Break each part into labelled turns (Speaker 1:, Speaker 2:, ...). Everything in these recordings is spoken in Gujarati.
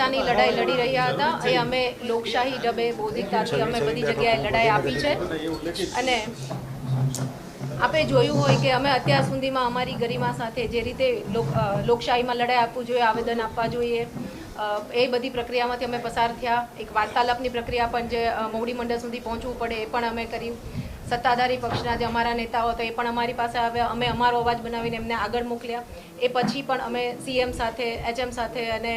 Speaker 1: અસ્મિતાની લડાઈ લડી રહ્યા હતા. એ અમે લોકશાહી ઢબે બૌદ્ધિકતાથી અમે બધી જગ્યાએ લડાઈ આપી છે. અને આપણે જોયું હોય કે અમે અત્યાર સુધીમાં અમારી ગરિમા સાથે જે રીતે લોકશાહીમાં લડાઈ આપવું જોઈએ, આવેદન આપવા જોઈએ એ બધી પ્રક્રિયામાંથી અમે પસાર થયા. એક વાર્તાલાપની પ્રક્રિયા પણ જે મોવડી મંડળ સુધી પહોંચવું પડે એ પણ અમે કર્યું. સત્તાધારી પક્ષના જે અમારા નેતાઓ હતા, એ પણ અમારી પાસે આવ્યા. અમે અમારો અવાજ બનાવીને એમને આગળ મોકલ્યા. એ પછી પણ અમે સીએમ સાથે એચએમ સાથે અને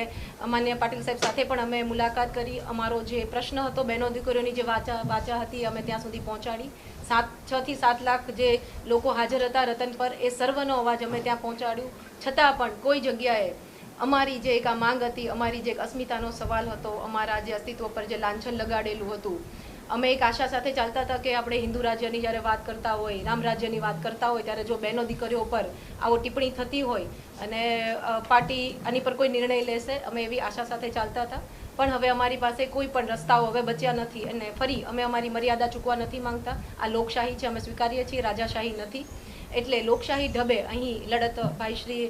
Speaker 1: માન્ય પાટીલ સાહેબ સાથે પણ અમે મુલાકાત કરી. અમારો જે પ્રશ્ન હતો, બહેનો દીકરીઓની જે વાચા વાચા હતી, અમે ત્યાં સુધી પહોંચાડી. સાત, છ થી સાત લાખ જે લોકો હાજર હતા રતન પર, એ સર્વનો અવાજ અમે ત્યાં પહોંચાડ્યું. છતાં પણ કોઈ જગ્યાએ અમારી જે એક આ માંગ હતી, અમારી જે એક અસ્મિતાનો સવાલ હતો, અમારા જે અસ્તિત્વ પર જે લાંછન લગાડેલું હતું અમે એક આશા સાથે ચાલતા હતા કે આપણે હિન્દુ રાજ્યની જ્યારે વાત કરતા હોય, રામ રાજ્યની વાત કરતા હોય, ત્યારે જો બહેનો દીકરીઓ પર આવો ટિપ્પણી થતી હોય અને પાર્ટી આની પર કોઈ નિર્ણય લેશે, અમે એવી આશા સાથે ચાલતા હતા. પણ હવે અમારી પાસે કોઈ પણ રસ્તાઓ હવે બચ્યા નથી અને ફરી અમે અમારી મર્યાદા ચૂકવા નથી માંગતા. આ લોકશાહી છે, અમે સ્વીકારીએ છીએ, રાજાશાહી નથી. એટલે લોકશાહી ઢબે અહીં લડત ભાઈ શ્રી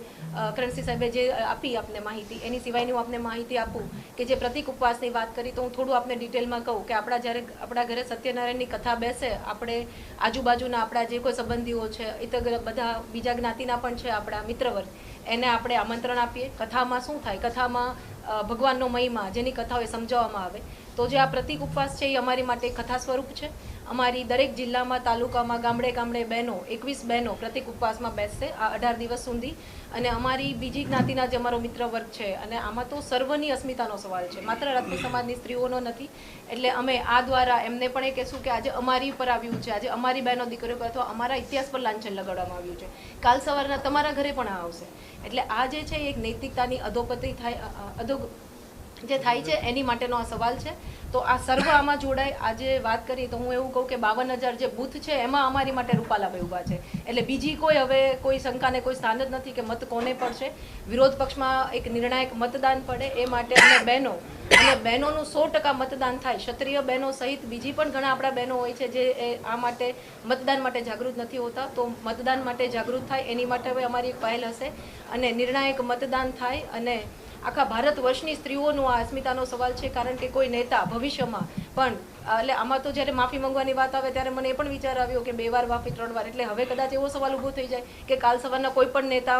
Speaker 1: કરણસિંહ સાહેબે જે આપી આપને માહિતી, એની સિવાયની હું આપને માહિતી આપું કે જે પ્રતિક ઉપવાસની વાત કરી તો હું થોડું આપને ડિટેલમાં કહું કે આપણા જ્યારે, આપણા ઘરે સત્યનારાયણની કથા બેસે, આપણે આજુબાજુના આપણા જે કોઈ સંબંધીઓ છે ઇતર બધા બીજા જ્ઞાતિના પણ છે આપણા મિત્રવર્ગ, એને આપણે આમંત્રણ આપીએ. કથામાં શું થાય? કથામાં ભગવાનનો મહિમા જેની કથાઓ સમજાવવામાં આવે. તો જે આ પ્રતિક ઉપવાસ છે એ અમારી માટે કથા સ્વરૂપ છે. અમારી દરેક જિલ્લામાં તાલુકામાં ગામડે ગામડે બહેનો એકવીસ બહેનો પ્રતિક ઉપવાસમાં બેસશે આ અઢાર દિવસ સુધી. અને અમારી બીજી જ્ઞાતિના જે અમારો મિત્ર વર્ગ છે અને આમાં તો સર્વની અસ્મિતાનો સવાલ છે. માત્ર રાજપૂત સમાજની સ્ત્રીઓનો નથી. એટલે અમે આ દ્વારા એમને પણ એ કહેશું કે આજે અમારી ઉપર આવ્યું છે. આજે અમારી બહેનો દીકરીઓ પર અથવા અમારા ઇતિહાસ પર લાંછન લગાડવામાં આવ્યું છે. કાલ સવારના તમારા ઘરે પણ આવશે. એટલે આ જે છે એક નૈતિકતાની અધોપતિ થાય અ, અ, અધો જે થાય છે, એની માટેનો આ સવાલ છે. તો આ સર્વ આમાં જોડાય. આજે વાત કરી તો હું એવું કહું કે બાવન હજાર જે બૂથ છે, એમાં અમારી માટે રૂપાલાભાઈ ઊભા છે. એટલે બીજી કોઈ હવે કોઈ શંકાને કોઈ સ્થાન જ નથી કે મત કોને પડશે. વિરોધ પક્ષમાં એક નિર્ણાયક મતદાન પડે. એ માટે અમે બહેનો, અને બહેનોનું સો ટકા મતદાન થાય. ક્ષત્રિય બહેનો સહિત બીજી પણ ઘણા આપણા બહેનો હોય છે જે આ માટે મતદાન માટે જાગૃત નથી હોતા. તો મતદાન માટે જાગૃત થાય, એની માટે હવે અમારી એક પહેલ હશે. અને નિર્ણાયક મતદાન થાય અને આખા ભારત વર્ષની સ્ત્રીઓનો આ અસ્મિતાનો સવાલ છે, કારણ કે કોઈ નેતા ભવિષ્યમાં પણ, એટલે આમાં તો જ્યારે માફી માંગવાની વાત આવે ત્યારે મને એ પણ વિચાર આવ્યો કે બે વાર માફી, ત્રણ વાર, એટલે હવે કદાચ એવો સવાલ ઊભો થઈ જાય કે કાલ સવારના કોઈ પણ નેતા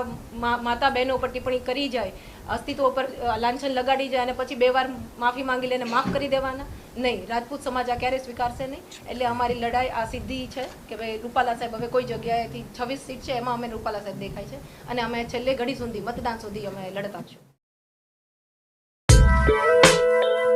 Speaker 1: માતા બહેનો પર ટિપ્પણી કરી જાય, અસ્તિત્વ પર લાંછન લગાડી જાય અને પછી બે વાર માફી માંગી લઈને માફ કરી દેવાના? નહીં, રાજપૂત સમાજ આ ક્યારેય સ્વીકારશે નહીં. એટલે અમારી લડાઈ આ સિદ્ધિ છે કે ભાઈ રૂપાલા સાહેબ હવે કોઈ જગ્યાએથી છવ્વીસ સીટ છે, એમાં અમે રૂપાલા સાહેબ દેખાય છે અને અમે છેલ્લે ઘડી સુધી મતદાન સુધી અમે લડતા છું Thank you.